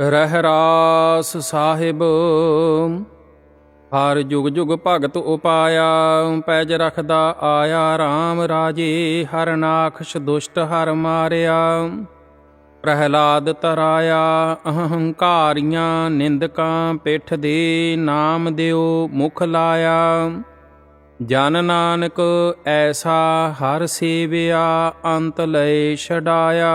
ਰਹਿਰਾਸ ਸਾਹਿਬ, ਹਰ ਜੁਗ ਜੁਗ ਭਗਤ ਉਪਾਇਆ, ਪੈਜ ਰਖਦਾ ਆਇਆ RAM ਰਾਜੇ, ਹਰ ਨਾਖਸ਼ ਦੁਸ਼ਟ ਹਰ ਮਾਰਿਆ। ਪ੍ਰਹਿਲਾਦ ਤਰਾਇਆ, ਅਹੰਕਾਰੀਆਂ ਨਿੰਦਕਾਂ ਪਿੱਠ ਦੇ ਨਾਮ ਦਿਓ ਮੁਖ ਲਾਇਆ। ਜਨ ਨਾਨਕ ਐਸਾ ਹਰ ਸੇਵਿਆ, ਅੰਤ ਲਏ ਛਡਾਇਆ।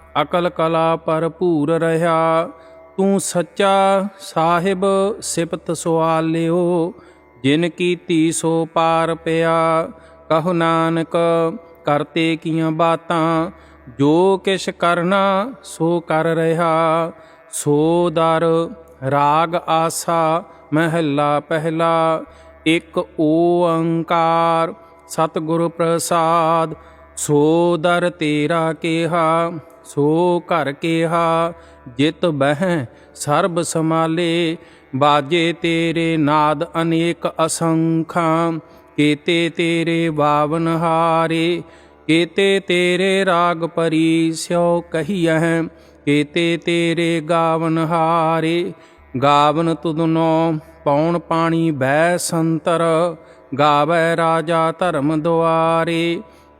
ਅਕਲ ਕਲਾ ਭਰਪੂਰ ਰਹਾ। ਤੂੰ ਸੱਚਾ ਸਾਹਿਬ ਸਿਫਤ ਸਵਾਲਿਓ ਜਿਨ ਕੀਤੀ ਸੋ ਪਾਰ ਪਿਆ। ਕਹੋ ਨਾਨਕ, ਕਰਤੇ ਕੀਆਂ ਬਾਤਾਂ? ਜੋ ਕਿਛ ਕਰਨਾ, ਸੋ ਕਰ ਰਹਾ। ਸੋ ਦਰ, ਰਾਗ ਆਸਾ, ਮਹਿਲਾ ਪਹਿਲਾ। ਇੱਕ ਓੰਕਾਰ ਸਤਿਗੁਰ ਪ੍ਰਸਾਦ। ਸੋ ਦਰ ਤੇਰਾ ਕੇਹਾ, ਸੋ ਘਰ ਕੇਹਾ, ਜਿਤ ਬਹਿ ਸਰਬ ਸਮਾਲੇ ਬਾਜੇ ਤੇਰੇ ਨਾਦ ਅਨੇਕ ਅਸੰਖਾਂ, ਕੀਤੇ ਤੇਰੇ ਬਾਵਨ ਹਾਰੇ, ਕੀਤੇ ਤੇਰੇ ਰਾਗ ਪਰੀ ਸਿਓ ਕਹੀਐ, ਕੀਤੇ ਤੇਰੇ ਗਾਵਨ ਹਾਰੇ। ਗਾਵਨ ਤੁਧਨੋ ਪੌਣ ਪਾਣੀ ਬੈ ਸੰਤਰ, ਗਾਵੇ ਰਾਜਾ ਧਰਮ ਦੁਆਰੇ।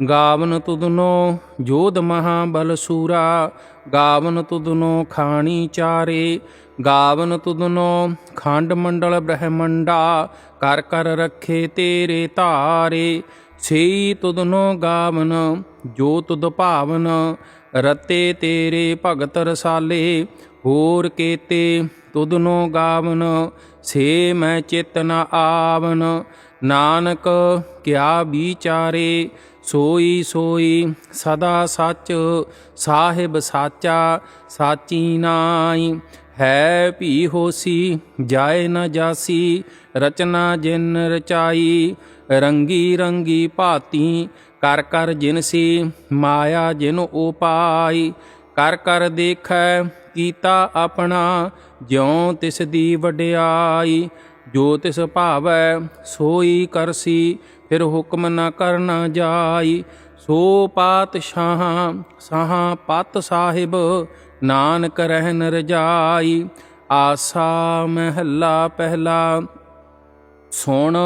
ਗਾਵਨ ਤੁਧਨੋ ਜੋਧ ਮਹਾਬਲ ਸੂਰਾ, ਗਾਵਨ ਤੁਧਨੋ ਖਾਣੀ ਚਾਰੇ, ਗਾਵਨ ਤੁਧਨੋ ਖੰਡ ਮੰਡਲ ਬ੍ਰਹਮੰਡਾ, ਕਰ ਕਰ ਰੱਖੇ ਤੇਰੇ ਧਾਰੇ ਛੇ ਤੁਧਨੋ ਗਾਵਨ, ਜੋ ਤੁਧ ਭਾਵਨ, ਰਤੇ ਤੇਰੇ ਭਗਤ ਰਸਾਲੇ, ਹੋਰ ਕੀਤੇ ਤੁਧਨੋ ਗਾਵਨ, ਸੇ ਮੈਂ ਚੇਤਨਾ ਆਵਨ, ਨਾਨਕ ਕਿਆ ਵਿਚਾਰੇ ਸੋਈ ਸੋਈ ਸਦਾ ਸੱਚ, ਸਾਹਿਬ ਸਾਚਾ, ਸਾਚੀ ਨਾਈ। ਹੈ ਭੀ ਹੋਸੀ, ਜਾਏ ਨ ਜਾਸੀ, ਰਚਨਾ ਜਿਨ ਰਚਾਈ। ਰੰਗੀ ਰੰਗੀ ਭਾਤੀ, ਕਰ ਕਰ ਜਿਨਸੀ ਮਾਇਆ ਜਿਨ ਉਪਾਈ ਕਰ ਕਰ ਦੇਖੈ, ਕੀਤਾ ਆਪਣਾ, ਜਿਉ ਤਿਸ ਦੀ ਵਡਿਆਈ। ਜੋ ਤਿਸ ਭਾਵੈ, ਸੋਈ ਕਰਸੀ ਫਿਰ ਹੁਕਮ ਨਾ ਕਰਨਾ ਜਾਈ। ਸੋ ਪਾਤਸ਼ਾਹ, ਸਾਹਾ ਪਤ ਸਾਹਿਬ, ਨਾਨਕ ਰਹਿਨ ਰਜਾਈ। ਆਸਾ ਮਹੱਲਾ ਪਹਿਲਾ, ਸੁਣ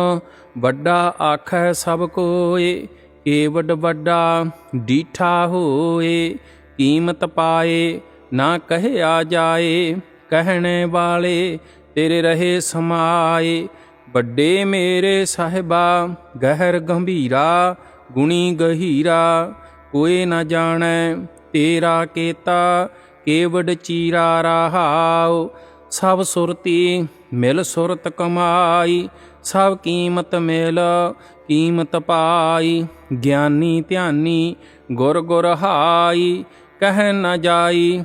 ਵੱਡਾ ਆਖੈ ਸਭ ਕੋਏ ਏ ਵੱਡਾ ਡੀਠਾ ਹੋਏ। ਕੀਮਤ ਪਾਏ, ਨਾ ਕਹਿਆ ਜਾਏ, ਕਹਿਣੇ ਵਾਲੇ ਤੇਰੇ ਰਹੇ ਸਮਾਏ। ਵੱਡੇ ਮੇਰੇ ਸਾਹਿਬਾ, ਗਹਿਰ ਗੰਭੀਰਾ, ਗੁਣੀ ਗਹੀਰਾ, ਕੋਈ ਨਾ ਜਾਣੈ ਤੇਰਾ ਕੇਤਾ ਕੇਵਡ ਚੀਰਾ ਰਹਾਉ। ਸਭ ਸੁਰਤੀ ਮਿਲ ਸੁਰਤ ਕਮਾਈ, ਸਭ ਕੀਮਤ ਮਿਲ ਕੀਮਤ ਪਾਈ। ਗਿਆਨੀ ਧਿਆਨੀ ਗੁਰ ਗੁਰ ਹਾਈ, ਕਹਿ ਨਾ ਜਾਈ।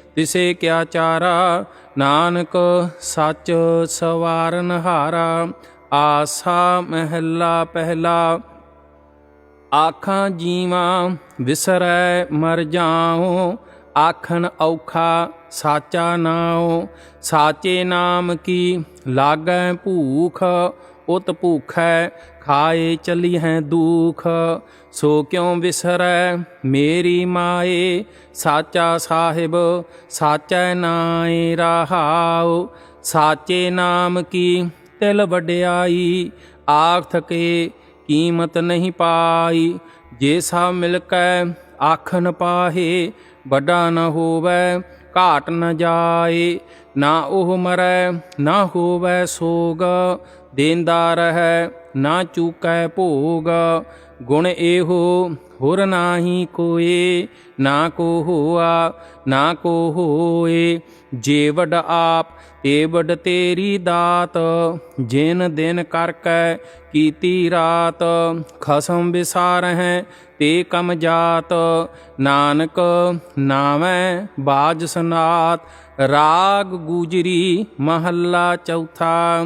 ਤਿਸੇ ਕਿਆ ਚਾਰਾ, ਨਾਨਕ ਸੱਚ ਸਵਾਰਨ ਹਾਰਾ, ਆਸਾ ਮਹਿਲਾ ਪਹਿਲਾ। ਆਖਾਂ ਜੀਵਾਂ ਵਿਸਰੈ ਮਰ ਜਾਉ, ਆਖਣ ਔਖਾ ਸਾਚਾ ਨਾਉ। ਸਾਚੇ ਨਾਮ ਕੀ ਲਾਗੈ ਭੂਖ, ਉਤ ਭੂਖੈ ਖਾਏ ਚਲੀ ਹੈ ਦੁਖ, ਸੋ ਕਿਉ ਵਿਸਰੈ ਮੇਰੀ ਮਾਏ? ਸਾਚਾ ਸਾਹਿਬ, ਸਾਚੈ ਨਾਏ ਰਹਾਉ। ਸਾਚੇ ਨਾਮ ਕੀ ਤਿਲ ਵਡਿਆਈ? ਆਖ ਥਕੇ ਕੀਮਤ ਨਹੀਂ ਪਾਈ। ਜੇ ਸਭ ਮਿਲ ਕੈ ਆਖਨ ਪਾਹੇ, ਵੱਡਾ ਨ ਹੋਵੈ, ਘਾਟ ਨ ਜਾਏ। ਨਾ ਉਹ ਮਰੈ, ਨਾ ਹੋਵੈ ਸੋਗ। ਦੇਂਦਾ ਰਹੈ ਨਾ ਚੂਕੈ ਭੋਗ, ਗੁਣ ਇਹੋ ਹੋਰ ਨਾਹੀ ਕੋਏ, ਨਾ ਕੋ ਹੋਆ, ਨਾ ਕੋ ਹੋਏ। ਜੇ ਵਡ ਆਪ, ਤੇ ਵਡ ਤੇਰੀ ਦਾਤ, ਜਿਨ ਦਿਨ ਕਰ ਕੈ ਕੀਤੀ ਰਾਤ, ਖਸਮ ਵਿਸਾਰ ਹੈ ਤੇ ਕਮ ਜਾਤ। ਨਾਨਕ ਨਾਮੈ ਬਾਜ ਸਨਾਤ, ਰਾਗ ਗੂਜਰੀ ਮਹੱਲਾ ਚੌਥਾ।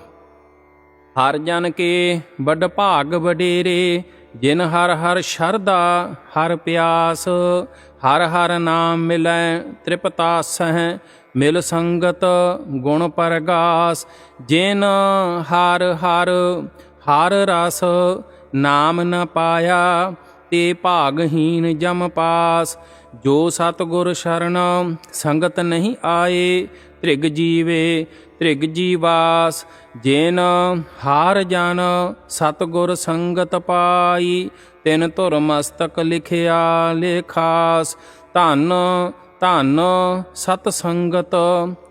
ਹਰ ਜਨ ਕੇ ਵੱਡ ਭਾਗ ਵਡੇਰੇ, ਜਿਨ ਹਰ ਹਰ ਸ਼ਰਦਾ ਹਰ ਪਿਆਸ, ਹਰ ਹਰ ਨਾਮ ਮਿਲੈ ਤ੍ਰਿਪਤਾਸਹਿ ਮਿਲ ਸੰਗਤ ਗੁਣ ਪਰਗਾਸ, ਜਿਨ ਹਰ ਹਰ ਹਰ ਰਸ ਨਾਮ ਨ ਪਾਇਆ, ਤੇ ਭਾਗਹੀਨ ਜਮ ਪਾਸ ਜੋ ਸਤਗੁਰ ਸ਼ਰਨ ਸੰਗਤ ਨਹੀਂ ਆਏ, ਤ੍ਰਿਗ ਜੀਵੇ, ਤ੍ਰਿਗ ਜੀਵਾਸ ਜੇਨ ਹਾਰ ਜਨ ਸਤਗੁਰ ਸੰਗਤ ਪਾਈ, ਤਿਨ ਧੁਰ ਮਸਤਕ ਲਿਖਿਆ ਲੇਖਾਸ, ਧਨ ਧਨ ਸਤ ਸੰਗਤ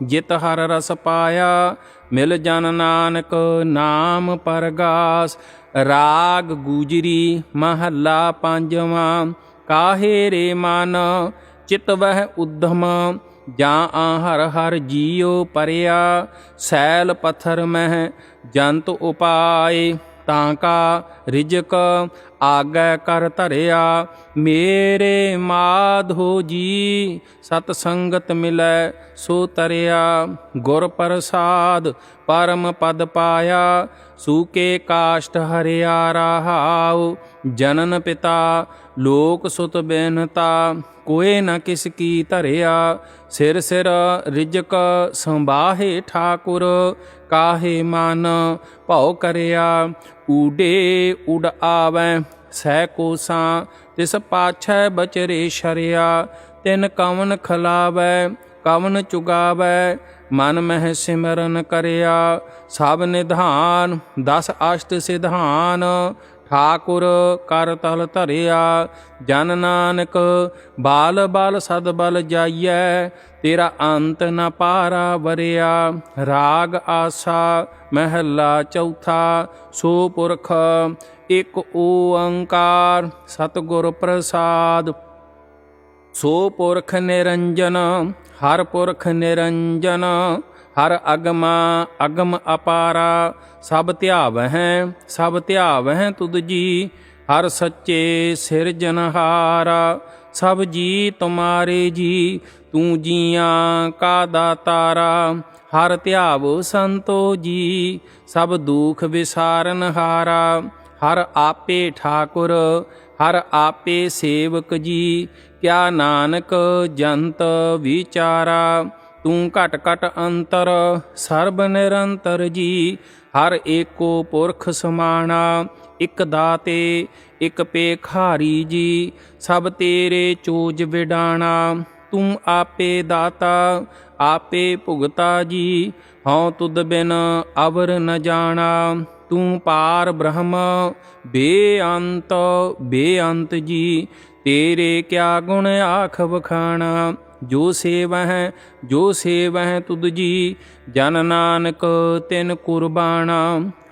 ਜਿਤ ਹਰ ਰਸ ਪਾਇਆ, ਮਿਲ ਜਨ ਨਾਨਕ ਨਾਮ ਪਰਗਾਸ, ਰਾਗ ਗੂਜਰੀ ਮਹੱਲਾ ਪੰਜਵਾਂ ਕਾਹੇ ਰੇ ਮਨ? ਚਿਤ ਵਹਿ ਉਧਮ। ਜਾਂ ਆ ਹਰ ਹਰ ਜੀਉ ਪਰਿਆ। ਸੈਲ ਪਥਰ ਮਹਿ ਜੰਤ ਉਪਾਏ। ਤਾਂ ਕਾ ਰਿਜਕ ਆਗੈ ਕਰ ਧਰਿਆ। ਮੇਰੇ ਮਾਧੋ ਜੀ, ਸਤ ਸੰਗਤ ਮਿਲੈ ਸੋ ਤਰਿਆ। ਗੁਰ ਪ੍ਰਸਾਦ ਪਰਮ ਪਦ ਪਾਇਆ ਸੂਕੇ ਕਾਸ਼ਟ ਹਰਿਆ ਰਹਾਉ। ਜਨਨ ਪਿਤਾ, ਲੋਕ ਸੁਤ ਬੇਨਤਾ, ਕੋਏ ਨ ਕਿਸ ਕੀ ਧਰਿਆ, ਸਿਰ ਸਿਰ ਰਿਜਕ ਸੰਭਾਹੇ ਠਾਕੁਰ, ਕਾਹੇ ਮਨ ਭਉ ਕਰਿਆ, ਊਡੇ ਉਡ ਆਵੈ ਸਹਿ ਕੋਸਾਂ ਤਿਸ ਪਾਛੈ ਬਚਰੇ ਸ਼ਰਿਆ, ਤਿਨ ਕਵਨ ਖਲਾਵੈ, ਕਵਨ ਚੁਗਾਵੈ, ਮਨ ਮਹਿ ਸਿਮਰਨ ਕਰਿਆ, ਸਭ ਨਿਧਾਨ, ਦਸ ਅਸ਼ਟ ਸਿਧਾਨ ਠਾਕੁਰ ਕਰ ਤਲ ਧਰਿਆ, ਜਨ ਨਾਨਕ ਬਾਲ ਬਲ ਸਦ ਬਲ ਜਾਈਐ, ਤੇਰਾ ਅੰਤ ਨ ਪਾਰਾ ਵਰਿਆ, ਰਾਗ ਆਸਾ ਮਹਿਲਾ ਚੌਥਾ, ਸੋ ਪੁਰਖ ਇਕ ਓੰਕਾਰ ਸਤਿਗੁਰ ਪ੍ਰਸਾਦ। ਸੋ ਪੁਰਖ ਨਿਰੰਜਨ, ਹਰ ਪੁਰਖ ਨਿਰੰਜਨ ਹਰ ਅਗਮਾ ਅਗਮ ਅਪਾਰਾ, ਸਭ ਧਿਆਵਹਿ ਸਭ ਧਿਆਵਹਿ ਤੁਧ ਜੀ। ਹਰ ਸੱਚੇ ਸਿਰਜਨਹਾਰਾ ਸਭ ਜੀ ਤੁਮਾਰੇ ਜੀ। ਤੂੰ ਜੀਆਂ ਕਾ ਦਾਤਾਰਾ, ਹਰ ਧਿਆਵ ਸੰਤੋ ਜੀ। ਸਭ ਦੁਖ ਵਿਸਾਰਨ ਹਾਰਾ, ਹਰ ਆਪੇ ਠਾਕੁਰ, ਹਰ ਆਪੇ ਸੇਵਕ ਜੀ। ਕਿਆ ਨਾਨਕ ਜੰਤ ਵਿਚਾਰਾ ਤੂੰ ਘਟ ਘਟ ਅੰਤਰ, ਸਰਬ ਨਿਰੰਤਰ ਜੀ। ਹਰ ਏਕੋ ਪੁਰਖ ਸਮਾਣਾ, ਇਕ ਦਾਤੇ, ਇਕ ਪੇਖਾਰੀ ਜੀ। ਸਭ ਤੇਰੇ ਚੋਜ ਵਿਡਾਣਾ, ਤੂੰ ਆਪੇ ਦਾਤਾ, ਆਪੇ ਭੁਗਤਾ ਜੀ। ਹਉ ਤੁਧ ਬਿਨ ਅਵਰ ਨ ਜਾਣਾ, ਤੂੰ ਪਾਰ ਬ੍ਰਹਮ, ਬੇਅੰਤ ਬੇਅੰਤ ਜੀ। ਤੇਰੇ ਕਿਆ ਗੁਣ ਆਖ ਵਖਾਣਾ ਜੋ ਸੇਵਹਿ ਜੋ ਸੇਵਹਿ ਤੁਧ ਜੀ ਜਨ ਨਾਨਕ ਤਿਨ ਕੁਰਬਾਨਾ।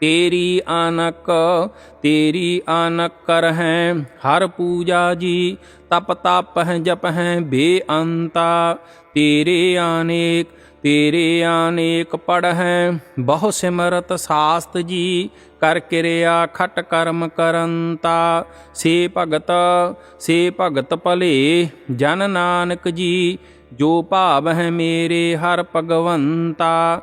ਤੇਰੀ ਆਨਕ ਤੇਰੀ ਆਨਕ ਕਰ ਹੈ। ਹਰ ਪੂਜਾ ਜੀ ਤਪ ਤਪ ਹੈ, ਜਪ ਹੈ ਬੇਅੰਤਾ। ਤੇਰੇ ਆਨੇਕ ਤੇਰੇ ਆਨੇਕ ਪੜ ਹੈ। ਬਹੁ ਸਿਮਰਤ ਸਾਸਤ ਜੀ ਕਰ ਕਿਰਿਆ ਖਟ ਕਰਮ ਕਰੰਤਾ। ਸੇ ਭਗਤ ਸੇ ਭਗਤ ਭਲੇ, ਜਨ ਨਾਨਕ ਜੀ, ਜੋ ਭਾਵ ਹੈ ਮੇਰੇ ਹਰ ਭਗਵੰਤਾ।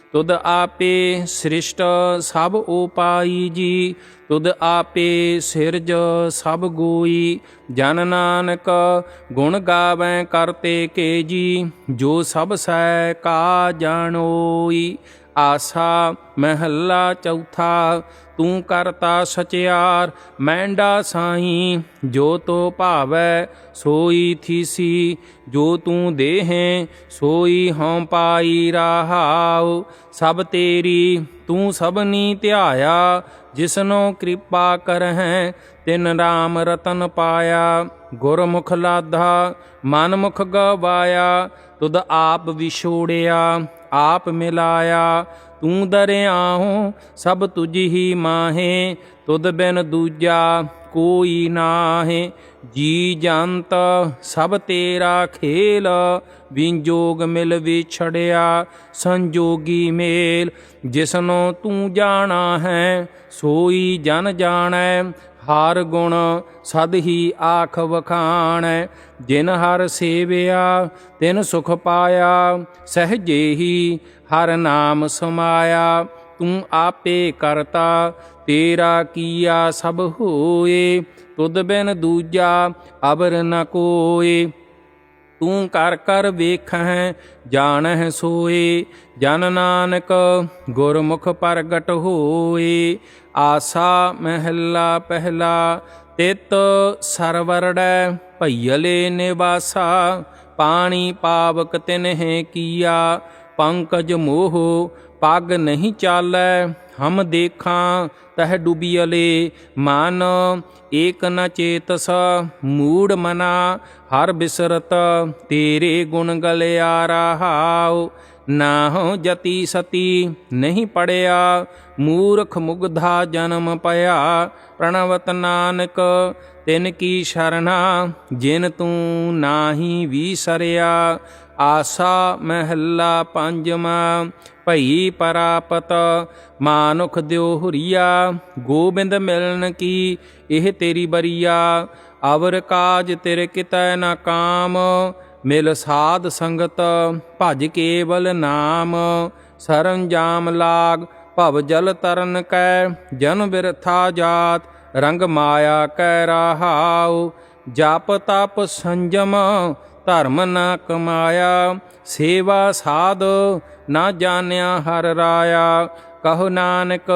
ਤੁਧ ਆਪੇ ਸ੍ਰਿਸ਼ਟ ਸਭ ਉਪਾਈ ਜੀ, ਤੁਧ ਆਪੇ ਸਿਰਜ ਸਭ ਗੋਈ। ਜਨ ਨਾਨਕ ਗੁਣ ਗਾਵੈ ਕਰਤੇ ਕੇ ਜੀ ਜੋ ਸਭ ਸੈ ਕਾ ਜਾਣੋਈ। ਆਸਾ ਮਹੱਲਾ ਚੌਥਾ, ਤੂੰ ਕਰਤਾ ਸਚਿਆਰ, ਮੈਂਡਾ ਸਾਈ, ਜੋ ਤੋ ਭਾਵੈ ਸੋਈ ਥੀਸੀ, ਜੋ ਤੂੰ ਦੇਹੇ ਸੋਈ ਹਉ ਪਾਈ ਰਹਾਉ, ਸਭ ਤੇਰੀ ਤੂੰ ਸਭਨੀ ਧਿਆਇਆ, ਜਿਸਨੋ ਕਿਰਪਾ ਕਰਹਿ, ਤਿਨ ਰਾਮ ਰਤਨ ਪਾਇਆ, ਗੁਰਮੁਖ ਲਾਧਾ, ਮਨ ਮੁਖ ਗਵਾਇਆ, ਤੁਧ ਆਪ ਵਿਛੋੜਿਆ ਆਪ ਮਿਲਾਇਆ, ਤੂੰ ਦਰਿਆਹੋਂ ਸਭ ਤੁਝ ਹੀ ਮਾਹੇ, ਤੁਧ ਬਿਨ ਦੂਜਾ ਕੋਈ ਨਾਹੇ। ਜੀ ਜੰਤ, ਸਭ ਤੇਰਾ ਖੇਲ ਵਿੰਜੋਗ ਮਿਲ ਵਿਛੜਿਆ, ਸੰਜੋਗੀ ਮੇਲ। ਜਿਸਨੋ ਤੂੰ ਜਾਣਾ ਹੈ, ਸੋਈ ਜਨ ਜਾਣੈ ਹਰ ਗੁਣ ਸਦ ਹੀ ਆਖ ਵਖਾਣੈ, ਜਿਨ ਹਰ ਸੇਵਿਆ, ਤਿਨ ਸੁਖ ਪਾਇਆ, ਸਹਜੇ ਹੀ ਹਰ ਨਾਮ ਸਮਾਇਆ। ਤੂੰ ਆਪੇ ਕਰਤਾ, ਤੇਰਾ ਕੀਆ ਸਭ ਹੋਏ, ਤੁਧ ਬਿਨ ਦੂਜਾ ਅਬਰ ਨ ਕੋਏ। ਤੂੰ ਕਰ ਕਰ ਵੇਖਹਿ, ਜਾਣਹਿ ਸੋਏ। ਜਨ ਨਾਨਕ ਗੁਰਮੁਖ ਪ੍ਰਗਟ ਹੋਏ। ਆਸਾ ਮਹਿਲਾ ਪਹਿਲਾ, ਤਿਤ ਸਰਵਰੜੈ ਭਈਲੇ ਨਿਵਾਸਾ। ਪਾਣੀ ਪਾਵਕ ਤਿਨਹਿ ਕੀਆ, ਪੰਕਜ ਮੋਹ ਪਗ ਨਹੀਂ ਚਾਲੈ। ਹਮ ਦੇਖਾਂ, ਤਹ ਡੁਬੀਅਲੇ। ਮਨ ਏਕ ਨ ਚੇਤਸ, ਮੂੜ ਮਨਾ। ਹਰ ਬਿਸਰਤ ਤੇਰੇ ਗੁਣ ਗਲਿਆ ਰਹਾਉ। ਨਾਹੁ ਜਤੀ ਸਤੀ ਨਹੀਂ ਪੜਿਆ, ਮੂਰਖ ਮੁਗਧਾ ਜਨਮ ਪਿਆ। ਪ੍ਰਣਵਤ ਨਾਨਕ, ਤਿਨ ਕੀ ਸ਼ਰਣਾ, ਜਿਨ ਤੂੰ ਨਾਹੀ ਵੀਸਰਿਆ। ਆਸਾ ਮਹਿਲਾ ਪੰਜਵਾ ਭਈ ਪਰਾਪਤ, ਮਾਨੁਖ ਦਿਓ ਹੁਰੀਆ। ਗੋਬਿੰਦ ਮਿਲਨ ਕੀ, ਇਹ ਤੇਰੀ ਬਰੀਆ। ਅਵਰ ਕਾਜ ਤੇਰੇ ਕਿਤੈ ਨਾ ਕਾਮ, ਮਿਲ ਸਾਧ ਸੰਗਤ ਭਜ ਕੇਵਲ ਨਾਮ। ਸਰੰਜਾਮ ਲਾਗ, ਭਵ ਜਲ ਤਰਨ ਕੈ, ਜਨ ਬਿਰਥਾ ਜਾਤ, ਰੰਗ ਮਾਇਆ ਕੈ ਰਹਾਉ। ਜਪ ਤਪ ਸੰਜਮ, ਧਰਮ ਨਾ ਕਮਾਇਆ। ਸੇਵਾ ਸਾਧ, ਨਾ ਜਾਣਿਆ ਹਰ ਰਾਇਆ। ਕਹੋ ਨਾਨਕ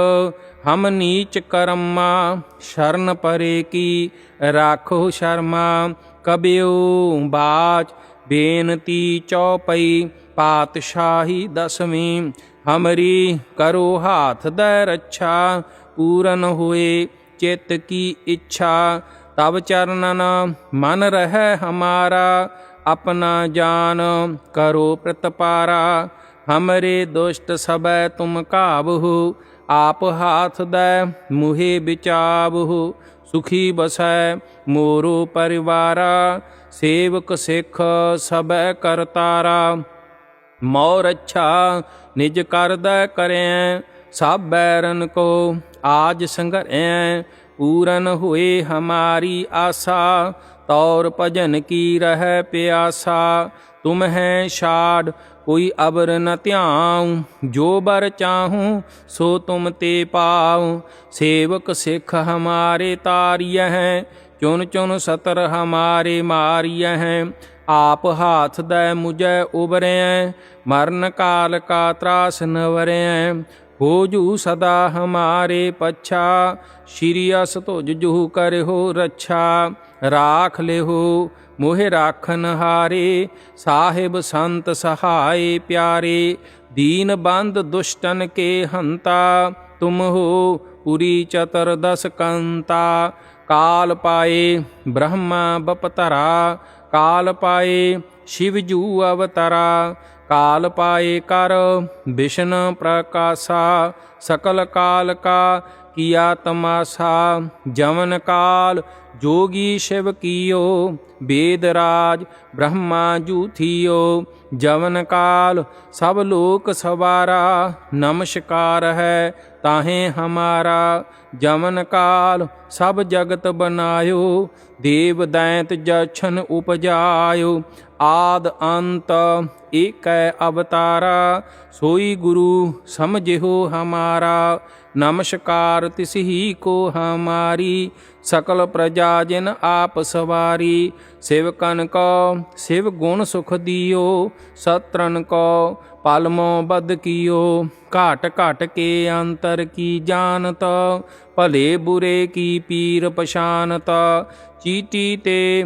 ਹਮ ਨੀਚ ਕਰਮਾ, ਸ਼ਰਨ ਪਰੇ ਕੀ ਰਾਖੋ ਸ਼ਰਮਾ, ਕਬਿਉ ਬਾਚ, ਬੇਨਤੀ ਚੌਪਈ, ਪਾਤਸ਼ਾਹੀ ਦਸਵੀਂ, ਹਮਰੀ ਕਰੋ ਹਾਥ ਦੈ ਰੱਛਾ, ਪੂਰਨ ਹੋਏ ਚਿਤ ਕੀ ਇੱਛਾ ਤਬ ਚਰਨਨ ਮਨ ਰਹਿ ਹਮਾਰਾ, ਆਪਣਾ ਜਾਨ ਕਰੋ ਪ੍ਰਤਪਾਰਾ, ਹਮਰੇ ਦੁਸ਼ਟ ਸਬੈ ਤੁਮ ਕਾਬਹੁ ਆਪ ਹਾਥ ਦੈ ਮੁਹੇ ਵਿਚਾਬਹੁ ਸੁਖੀ ਬਸੈ ਮੋਰੋ ਪਰਿਵਾਰਾ, ਸੇਵਕ ਸਿਖ ਸਭੈ ਕਰਤਾਰਾ ਮੋਰ ਰੱਛਾ ਨਿਜ ਕਰਦਾ ਕਰੈ ਸਭ ਬੈਰਨ ਕੋ ਆਜ ਸੰਗਰੈ ਪੂਰਨ ਹੋਏ ਹਮਾਰੀ ਆਸਾ, ਤੌਰ ਭਜਨ ਕੀ ਰਹਿ ਪਿਆਸਾ, ਤੁਮ ਹੈ ਛਾੜ ਕੋਈ ਅਬਰ ਨ ਧਿਆਉ, ਜੋ ਬਰ ਚਾਹੂੰ, ਸੋ ਤੁਮ ਤੇ ਪਾਉ। ਸੇਵਕ ਸਿੱਖ ਹਮਾਰੇ ਤਾਰੀਐ ਹੈ ਚੁਨ ਚੁਨ ਸਤਰ ਹਮਾਰੇ ਮਾਰੀਐ ਹੈ। ਆਪ ਹਾਥ ਦੈ ਮੁਝੈ ਉਬਰੈ ਮਰਨ ਕਾਲ ਕਾ ਤਰਾਸ ਨਵਰੈ ਹੋ ਜੂ ਸਦਾ ਹਮਾਰੇ ਪਛਾ, ਸ਼੍ਰੀ ਅਸ ਤੁਜ ਜੂ ਕਰਿਓ ਰੱਛਾ। ਰਾਖ ਲਿਹੋ ਮੋਹਿ ਰਾਖਨ ਹਾਰੇ, ਸਾਹਿਬ ਸੰਤ ਸਹਾਈ ਪਿਆਰੇ, ਦੀਨ ਬੰਦ ਦੁਸ਼ਟਨ ਕੇ ਹੰਤਾ, ਤੁਮ ਹੋ ਪੁਰੀ ਚਤਰ ਦਸ ਕੰਤਾ। ਕਾਲ ਪਾਏ ਬ੍ਰਹਮਾ ਬਪਤਰਾ, ਕਾਲ ਪਾਏ ਸ਼ਿਵ ਜੂ ਅਵਤਰਾ। ਕਾਲ ਪਾਏ ਕਰ ਵਿਸ਼ਨ ਪ੍ਰਕਾਸ਼ਾ, ਸਕਲ ਕਾਲ ਕਾ ਕੀਆ ਤਮਾਸਾ ਜਮਨ ਕਾਲ ਜੋਗੀ ਸ਼ਿਵ ਕੀਓ ਵੇਦ ਰਾਜ ਬ੍ਰਹਮਾ ਜੂ ਥੀਓ ਜਵਨ ਕਾਲ ਸਭ ਲੋਕ ਸਵਾਰਾ, ਨਮਸਕਾਰ ਹੈ ਤਾਹੇ ਹਮਾਰਾ, ਜਵਨ ਕਾਲ ਸਭ ਜਗਤ ਬਨਾਇਓ, ਦੇਵ ਦੈਂਤ ਜਛਨ ਉਪਜਾਇਓ, ਆਦ ਅੰਤ ਏਕੈ ਅਵਤਾਰਾ, ਸੋਈ ਗੁਰੂ ਸਮਝਿਓ ਹਮਾਰਾ, ਨਮਸਕਾਰ ਤਿਸ ਕੋ ਹਮਾਰੀ ਸਕਲ ਪ੍ਰਜਾ ਜਿਨ ਆਪ ਸਵਾਰੀ ਸਿਵਕਨ ਕੋ, ਸਿਵ ਗੁਣ ਸੁਖ ਦਿਓ ਸਤਰਨ ਕੋ, ਪਲਮੋ ਬਦ ਕੀਓ। ਘਾਟ ਘਾਟ ਕੇ ਅੰਤਰ ਕੀ ਜਾਣਤ, ਭਲੇ ਬੁਰੇ ਕੀ ਪੀਰ ਪਛਾਨਤ। ਚੀਟੀ ਤੇ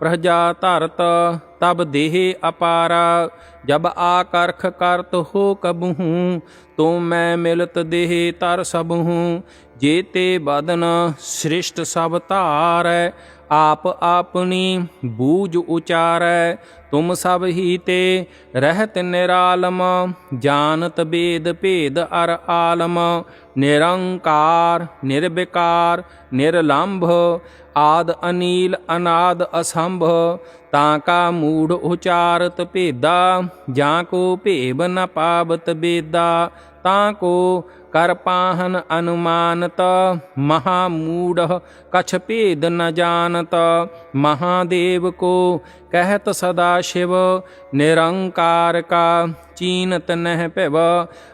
ਪ੍ਰਜਾ ਧਰਤ, ਤਬ ਦੇਹ ਅਪਾਰਾ, ਜਬ ਆ ਕਰਖ ਕਰਤ ਹੋ ਕਬਹੂ, ਤੋ ਮੈਂ ਮਿਲਤ ਦੇਹ ਤਰ ਸਬਹੂ ਜੇ ਤੇ ਬਦਨ ਸ੍ਰਿਸ਼ਟ ਸਭ ਧਾਰੈ ਆਪ ਆਪਣੀ ਬੂਝ ਉਚਾਰੈ, ਤੁਮ ਸਭ ਹੀ ਤੇ ਰਹਿਤ ਨਿਰਾਲਮ, ਜਾਣਤ ਬੇਦ ਭੇਦ ਅਰ ਆਲਮ, ਨਿਰੰਕਾਰ, ਨਿਰਵਿਕਾਰ, ਨਿਰਲੰਭ, ਆਦ ਅਨੀਲ, ਅਨਾਦ ਅਸੰਭ, ਤਾਂ ਕਾ ਮੂੜ ਉਚਾਰਤ ਭੇਦਾ, ਜਾਂ ਕੋ ਭੇਬ ਨ ਪਾਵਤ ਬੇਦਾ, ਤਾਂ ਕੋ ਕਰਪਾਹਨ ਅਨੁਮਾਨਤ ਮਹਾ ਮੂੜ ਕਛ ਭੇਦ ਨ ਜਾਣਤ, ਮਹਾਦੇਵ ਕੋ ਕਹਿਤ ਸਦਾ ਸ਼ਿਵ, ਨਿਰੰਕਾਰ ਕਾ ਚੀਨਤ ਨਹਿ ਭਿਵ,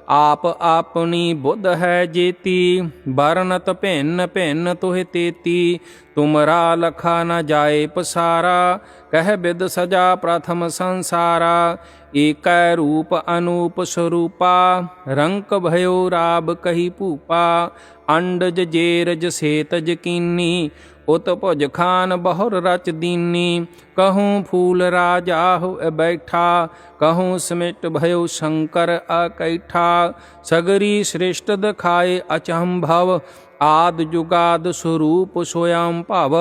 ਆਪ ਆਪਣੀ ਬੁੱਧ ਹੈ ਜੇਤੀ ਬਰਨਤ ਭਿੰਨ ਭਿੰਨ ਤੁਹਿ ਤੇਤੀ, ਤੁਮਰਾ ਲਖਾ ਨ ਜਾਏ ਪਸਾਰਾ, ਕਹਿ ਬਿਦ ਸਜਾ ਪ੍ਰਥਮ ਸੰਸਾਰਾ, ਏਕੈ ਰੂਪ ਅਨੂਪ ਸਰੂਪਾ, ਰੰਕ ਭਇਓ ਰਾਬ ਕਹੀ ਭੂਪਾ ਅੰਡਜ ਜੇਰਜ ਸੇਤਜ ਕੀਨੀ ਉਤ ਭੁਜ ਖਾਨ ਬਹੁਰ ਰਚ ਦੀਨੀ ਕਹੂੰ ਫੂਲ ਰਾਜਾ ਹੋ ਬੈਠਾ ਕਹੂੰ ਸਮਿਟ ਭਇਓ ਸ਼ੰਕਰ ਅਕੈਠਾ ਸਗਰੀ ਸ੍ਰਿਸ਼ਟ ਦਖਾਏ ਅਚੰਭਵ ਆਦ ਜੁਗਾਦ ਸਰੂਪ ਸੋਯੰ ਭਵ,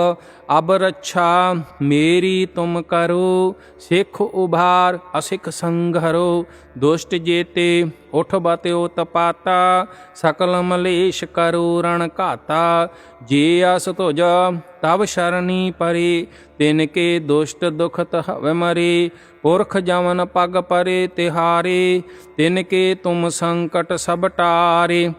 ਅਬ ਰੱਛਾ ਮੇਰੀ ਤੁਮ ਕਰੋ, ਸਿੱਖ ਉਭਾਰ ਅਸਿਖ ਸੰਘਰੋ, ਦੁਸ਼ਟ ਜੇਤੇ ਉਠ ਬਤਿਓ ਤਪਾਤਾ, ਸਕਲ ਮਲੇਸ਼ ਕਰੋ ਰਣ ਘਾਤਾ, ਜੇ ਅਸ ਤੁਜ ਤਵ ਸ਼ਰਣੀ ਪਰੇ, ਤਿਨ ਕੇ ਦੁਸ਼ਟ ਦੁਖਤ ਹਵ ਮਰੇ, ਪੁਰਖ ਜਮਨ ਪਗ ਪਰੇ ਤਿਹਾਰੇ, ਤਿਨ ਕੇ ਤੁਮ ਸੰਕਟ ਸਭ ਟਾਰੇ।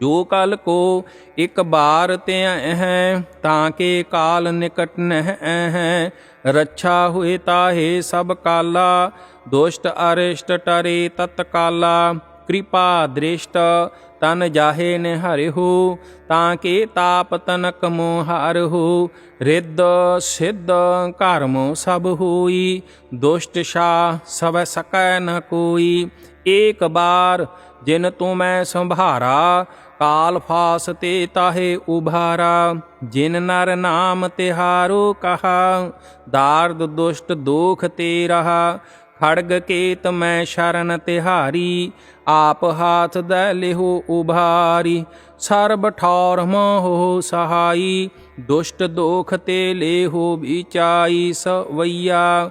ਜੋ ਕਲ ਕੋ ਇਕ ਬਾਰ ਤੇ ਹੈ ਤਾਂ ਕੇ ਕਾਲ ਨਿਕਟ ਨਹਿ ਹੈ ਰੱਛਾ ਹੋਏ ਤਾਹੇ ਸਭ ਕਾਲਾ, ਦੁਸ਼ਟ ਅਰਿਸ਼ਟ ਟਰੇ ਤਤਕਾਲਾ ਕਿਰਪਾ ਦ੍ਰਿਸ਼ਟ, ਤਨ ਜਾਹੇ ਨੇ ਹਰਿਹੁ ਤਾਂ ਕੇ ਤਾਪ ਤਨਕ ਮੋਹ ਹਰਿਹੁ ਰਿੱਧ ਸਿੱਧ ਕਰਮ ਸਭ ਹੋਈ, ਦੁਸ਼ਟ ਸ਼ਾ ਸਭ ਸਕੈ ਨ ਕੋਈ। ਏਕ ਬਾਰ ਜਿਨ ਤੂੰ ਮੈਂ ਸੰਭਾਰਾ ਕਾਲ ਫਾਸ ਤੇ ਤਾਹੇ ਉਭਾਰਾ, ਜਿਨ ਨਰ ਨਾਮ ਤਿਹਾਰੋ ਕਹਾ, ਦਾਰਦ ਦੁਸ਼ਟ ਦੋਖ ਤੇ ਰਹਾ, ਖੜਗ ਕੇਤ ਮੈਂ ਸ਼ਰਨ ਤਿਹਾਰੀ, ਆਪ ਹਾਥ ਦੇ ਲਿਹੋ ਉਭਾਰੀ, ਸਰਬ ਠੌਰ ਮੋਹ ਸਹਾਈ, ਦੁਸ਼ਟ ਦੋਖ ਤੇ ਲੇਹੋ ਵਿਚਾਈ ਸਵਈਆ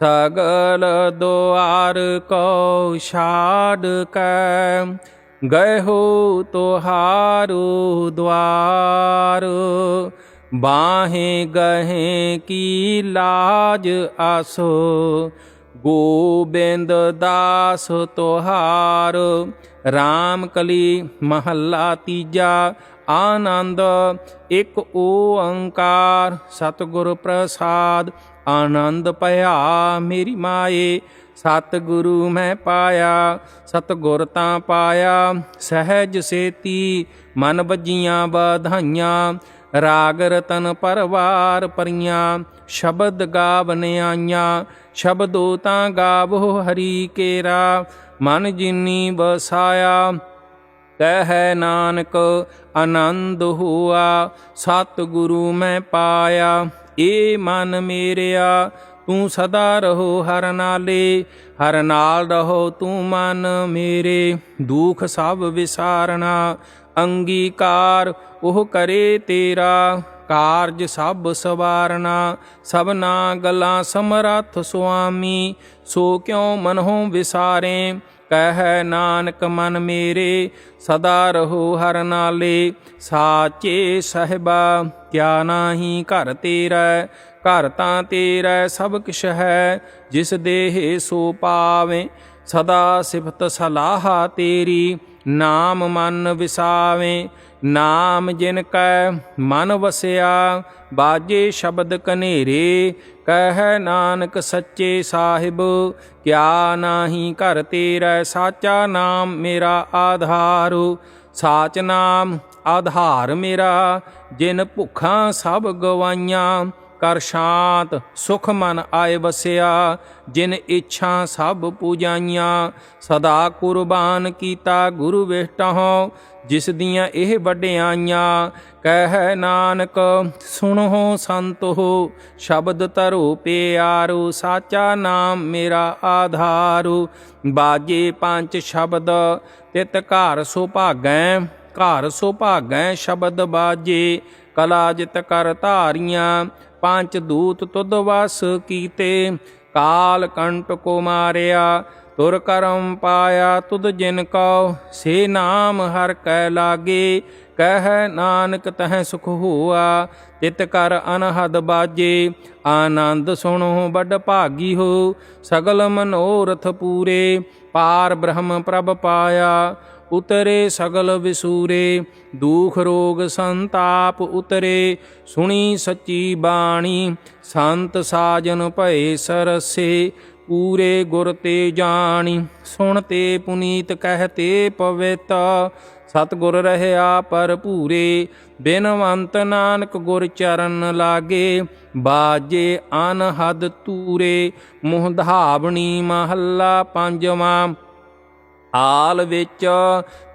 ਸਗਲ ਦੁਆਰ ਕੋ ਛਾੜ ਕੈ ਗਏ ਹੋ ਤੁਹਾਰੂ ਦਵਾਰ ਬਾਹੇ ਗਏ ਕੀ ਲਾਜ ਆਸੋ, ਗੋਬਿੰਦ ਦਾਸ ਤੁਹਾਰ। RAM ਕਲੀ ਮਹੱਲਾ ਤੀਜਾ, ਆਨੰਦ ਇੱਕ ਓੰਕਾਰ, ਸਤਿਗੁਰ ਪ੍ਰਸਾਦ। ਆਨੰਦ ਭਇਆ ਮੇਰੀ ਮਾਏ, ਸਤਿਗੁਰੂ ਮੈਂ ਪਾਇਆ ਸਤਿਗੁਰ ਤਾਂ ਪਾਇਆ, ਸਹਿਜ ਸੇਤੀ, ਮਨ ਵੱਜੀਆਂ ਵਧਾਈਆਂ, ਰਾਗ ਰਤਨ ਪਰਵਾਰ ਪਰੀਆਂ, ਸ਼ਬਦ ਗਾਵਨ ਆਈਆਂ ਸ਼ਬਦੋ ਤਾਂ ਗਾਵੋ ਹਰੀ ਕੇਰਾ, ਮਨ ਜਿਨੀ ਵਸਾਇਆ, ਕਹਿ ਨਾਨਕ ਆਨੰਦ ਹੁਆ, ਸਤਿਗੁਰੂ ਮੈਂ ਪਾਇਆ। ਏ ਮਨ ਮੇਰਿਆ, ਤੂੰ ਸਦਾ ਰਹੋ ਹਰ ਨਾਲੇ, ਹਰ ਨਾਲ ਰਹੋ ਤੂੰ ਮਨ ਮੇਰੇ। ਦੁਖ ਸਭ ਵਿਸਾਰਣਾ ਅੰਗੀਕਾਰ ਉਹ ਕਰੇ ਤੇਰਾ, ਕਾਰਜ ਸਭ ਸਵਾਰਨਾ, ਸਭਨਾ ਗੱਲਾਂ ਸਮਰੱਥ ਸੁਆਮੀ, ਸੋ ਕਿਉ ਮਨਹੁ ਵਿਸਾਰੇ? ਕਹਿ ਨਾਨਕ ਮਨ ਮੇਰੇ, ਸਦਾ ਰਹੋ ਹਰ ਨਾਲੇ, ਸਾਚੇ ਸਹਿਬਾ, ਕਿਆ ਨਾਹੀ ਘਰ ਤੇਰਾ, ਘਰ ਤਾਂ ਤੇਰਾ ਸਭ ਕਿਛ ਹੈ, ਜਿਸ ਦੇਹ ਸੋ ਪਾਵੇ, ਸਦਾ ਸਿਫਤ ਸਲਾਹਾ ਤੇਰੀ ਨਾਮ ਮਨ ਵਿਸਾਵੇ, ਨਾਮ ਜਿਨ ਕੈ ਮਨ ਵਸਿਆ, ਬਾਜੇ ਸ਼ਬਦ ਕਨੇਰੇ ਕਹਿ ਨਾਨਕ ਸੱਚੇ ਸਾਹਿਬ, ਕਿਆ ਨਾਹੀ ਘਰ ਤੇਰਾ, ਸਾਚਾ ਨਾਮ ਮੇਰਾ ਆਧਾਰੂ, ਸਾਚ ਨਾਮ ਆਧਾਰ ਮੇਰਾ, ਜਿਨ ਭੁੱਖਾਂ ਸਭ ਗਵਾਈਆਂ ਕਰ ਸ਼ਾਂਤ, ਸੁਖ ਮਨ ਆਏ ਵਸਿਆ। ਜਿਨ ਇੱਛਾ ਸਭ ਪੂਜਾਈਆਂ, ਸਦਾ ਕੁਰਬਾਨ ਕੀਤਾ ਗੁਰੂ ਵਿਸ਼ਟਹੁ ਜਿਸ ਦੀਆਂ ਇਹ ਵਡਿਆਈਆਂ। ਕਹਿ ਨਾਨਕ, ਸੁਣੋ ਸੰਤੋ, ਸ਼ਬਦ ਧਰੋ ਪਿਆਰੋ, ਸਾਚਾ ਨਾਮ ਮੇਰਾ ਆਧਾਰੂ। ਬਾਜੇ ਪੰਜ ਸ਼ਬਦ, ਤਿਤ ਘਰ ਸੁਭਾਗੈ ਘਰ ਸੋ ਸ਼ਬਦ ਬਾਜੇ। ਕਲਾ ਜਿਤ ਕਰ ਧਾਰੀਆਂ ਪੰਜ ਦੂਤ ਤੁਧ ਵਸ ਕੀਤੇ। ਕਾਲ ਕੰਟ ਕੋ ਮਾਰਿਆ ਤੁਰ ਕਰਮ ਪਾਇਆ ਤੁਧ ਜਿਨ ਕਉ, ਸੇ ਨਾਮ ਹਰ ਕੈ ਲਾਗੇ, ਕਹਿ ਨਾਨਕ ਤਹ ਸੁਖ ਹੋਆ, ਤਿਤ ਕਰ ਅਨਹਦ ਬਾਜੇ, ਆਨੰਦ ਸੁਣੋ ਵੱਡ ਭਾਗੀ ਹੋ, ਸਗਲ ਮਨੋਰਥ ਪੂਰੇ, ਪਾਰ ਬ੍ਰਹਮ ਪ੍ਰਭ ਪਾਇਆ ਉਤਰੇ ਸਗਲ ਵਿਸੂਰੇ, ਦੁਖ ਰੋਗ ਸੰਤਾਪ ਉਤਰੇ, ਸੁਣੀ ਸੱਚੀ ਬਾਣੀ, ਸੰਤ ਸਾਜਨ ਭਏ ਸਰਸੇ, ਪੂਰੇ ਗੁਰ ਤੇ ਜਾਣੀ, ਸੁਣ ਤੇ ਪੁਨੀਤ ਕਹਤੇ ਪਵਿੱਤ, ਸਤਗੁਰ ਰਹਿਆ ਪਰ ਭੂਰੇ ਬਿਨਵੰਤ ਨਾਨਕ ਗੁਰ ਚਰਨ ਲਾਗੇ, ਬਾਜੇ ਅਨਹਦ ਤੂਰੇ, ਮੁਹ ਧਾਵਣੀ ਮਹੱਲਾ ਪੰਜਵਾਂ ਹਾਲ ਵਿੱਚ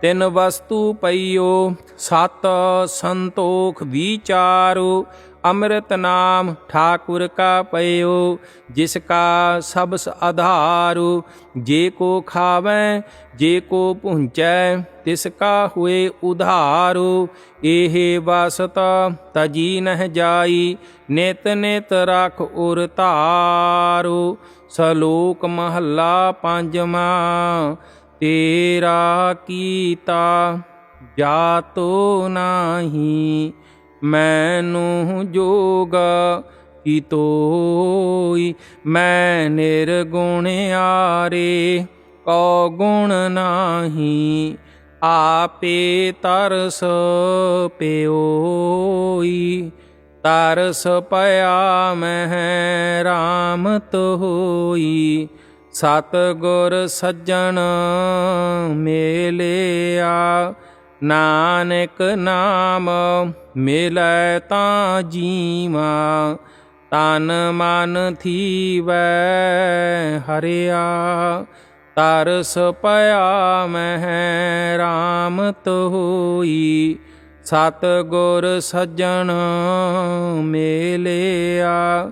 ਤਿੰਨ ਵਸਤੂ ਪਈਓ, ਸਤ ਸੰਤੋਖ ਵਿਚਾਰੋ, ਅੰਮ੍ਰਿਤ ਨਾਮ ਠਾਕੁਰ ਕਾ ਪਇਓ, ਜਿਸ ਕਾ ਸਬਸ ਆਧਾਰੂ, ਜੇ ਕੋ ਖਾਵੈ, ਜੇ ਕੋ ਪੁੰਚੈ ਤਿਸ ਕਾ ਹੋਏ ਉਧਾਰੂ, ਇਹ ਵਸਤ ਤਜੀ ਨਹ ਜਾਈ, ਨਿਤ ਨਿਤ ਰਖ ਉਰ ਧਾਰੂ, ਸਲੋਕ ਮਹੱਲਾ ਪੰਜਵਾਂ। ਤੇਰਾ ਕੀਤਾ ਜਾਤੋ ਨਾਹੀ, ਮੈਨੂੰ ਜੋਗ ਕੀਤੋਈ ਮੈਂ ਨਿਰਗੁਣ ਆਰੇ ਕੋ ਗੁਣ ਨਾਹੀ, ਆਪੇ ਤਰਸ ਪਿਓਈ, ਤਰਸ ਪਿਆ ਮਹਿ ਰਾਮਤ ਹੋਈ। ਸਤ ਗੁਰ ਸੱਜਣ ਮੇਲਿਆ, ਨਾਨਕ ਨਾਮ ਮਿਲੈ ਤਾਂ ਜੀਵਾ, ਤਨ ਮਨ ਥੀਵੈ ਹਰਿਆ। ਤਰਸ ਪਿਆ ਮਹਿ ਰਾਮਤ ਹੋਈ ਸਤ ਗੁਰ ਸੱਜਣ ਮੇਲਿਆ